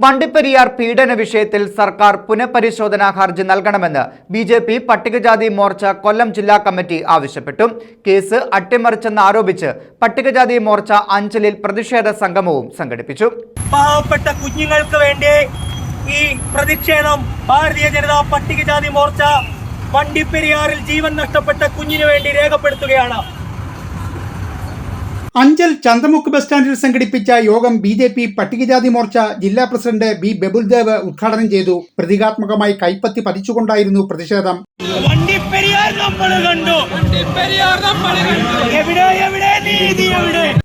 വണ്ടിപ്പെരിയാർ പീഡന വിഷയത്തിൽ സർക്കാർ പുനഃപരിശോധനാ ഹർജി നൽകണമെന്ന് ബി ജെ പി പട്ടികജാതി മോർച്ച കൊല്ലം ജില്ലാ കമ്മിറ്റി ആവശ്യപ്പെട്ടു. കേസ് അട്ടിമറിച്ചെന്ന് ആരോപിച്ച് പട്ടികജാതി മോർച്ച അഞ്ചലിൽ പ്രതിഷേധ സംഗമവും സംഘടിപ്പിച്ചു. പാവപ്പെട്ട കുഞ്ഞുങ്ങൾക്ക് വേണ്ടി ഈ പ്രതിഷേധം ഭാരതീയ ജനതാ പട്ടികജാതി മോർച്ച വണ്ടിപ്പെരിയാറിൽ ജീവൻ നഷ്ടപ്പെട്ട കുഞ്ഞിനു വേണ്ടി രേഖപ്പെടുത്തുകയാണ്. അഞ്ചൽ ചന്തമുക്ക് ബസ് സ്റ്റാൻഡിൽ സംഘടിപ്പിച്ച യോഗം ബി ജെ പി പട്ടികജാതി മോർച്ച ജില്ലാ പ്രസിഡന്റ് ബി ബബുൽദേവ് ഉദ്ഘാടനം ചെയ്തു. പ്രതീകാത്മകമായി കൈപ്പത്തി പതിച്ചുകൊണ്ടായിരുന്നു പ്രതിഷേധം. നമ്മൾ നമ്മൾ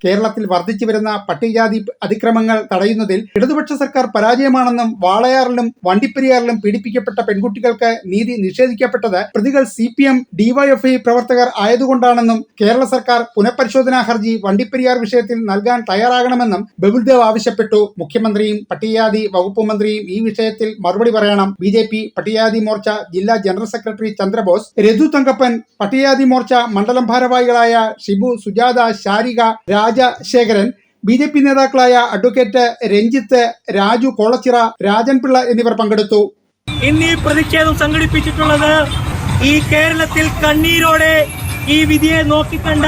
കേരളത്തിൽ വർദ്ധിച്ചു വരുന്ന പട്ടികജാതി അതിക്രമങ്ങൾ തടയുന്നതിൽ ഇടതുപക്ഷ സർക്കാർ പരാജയമാണെന്നും വാളയാറിലും വണ്ടിപ്പെരിയാറിലും പീഡിപ്പിക്കപ്പെട്ട പെൺകുട്ടികൾക്ക് നീതി നിഷേധിക്കപ്പെട്ടത് പ്രതികൾ സി പി എം ഡിവൈഎഫ്ഐ പ്രവർത്തകർ ആയതുകൊണ്ടാണെന്നും കേരള സർക്കാർ പുനഃപരിശോധനാ ഹർജി വണ്ടിപ്പെരിയാർ വിഷയത്തിൽ നൽകാൻ തയ്യാറാകണമെന്നും ബബുൽദേവ് ആവശ്യപ്പെട്ടു. മുഖ്യമന്ത്രിയും പട്ടികജാതി വകുപ്പ് മന്ത്രിയും ഈ വിഷയത്തിൽ മറുപടി പറയണം. ബി ജെ പി പട്ടികജാതി മോർച്ച ജില്ലാ ജനറൽ സെക്രട്ടറി ചന്ദ്രബോസ് രഘു തങ്കപ്പൻ പട്ടികജാതി മോർച്ച മണ്ഡലം ഭാരവാഹികളായ Shibu Sujatha Sarika Rajasekharan B J P നേതാക്കളായ അഡ്വക്കേറ്റ് രഞ്ജിത്ത് രാജു കോളച്ചിറ രാജൻപിള്ള എന്നിവർ പങ്കെടുത്തു. ഇന്ന് ഈ പ്രതിഷേധം സംഘടിപ്പിച്ചിട്ടുള്ളത് ഈ കേരളത്തിൽ കണ്ണീരോടെ ഈ വിധിയെ നോക്കിക്കണ്ട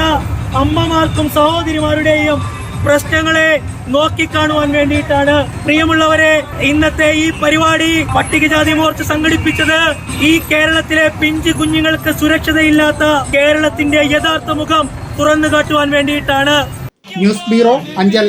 അമ്മമാർക്കും സഹോദരിമാരുടെയും പ്രശ്നങ്ങളെ നോക്കിക്കാണുവാൻ വേണ്ടിയിട്ടാണ് പ്രിയമുള്ളവരെ ഇന്നത്തെ ഈ പരിപാടി പട്ടികജാതി മോർച്ച സംഘടിപ്പിച്ചത് ഈ കേരളത്തിലെ പിഞ്ചു കുഞ്ഞുങ്ങൾക്ക് സുരക്ഷിതയില്ലാത്ത കേരളത്തിന്റെ യഥാർത്ഥ മുഖം തുറന്നു കാട്ടുവാൻ വേണ്ടിയിട്ടാണ്. News bureau Anchal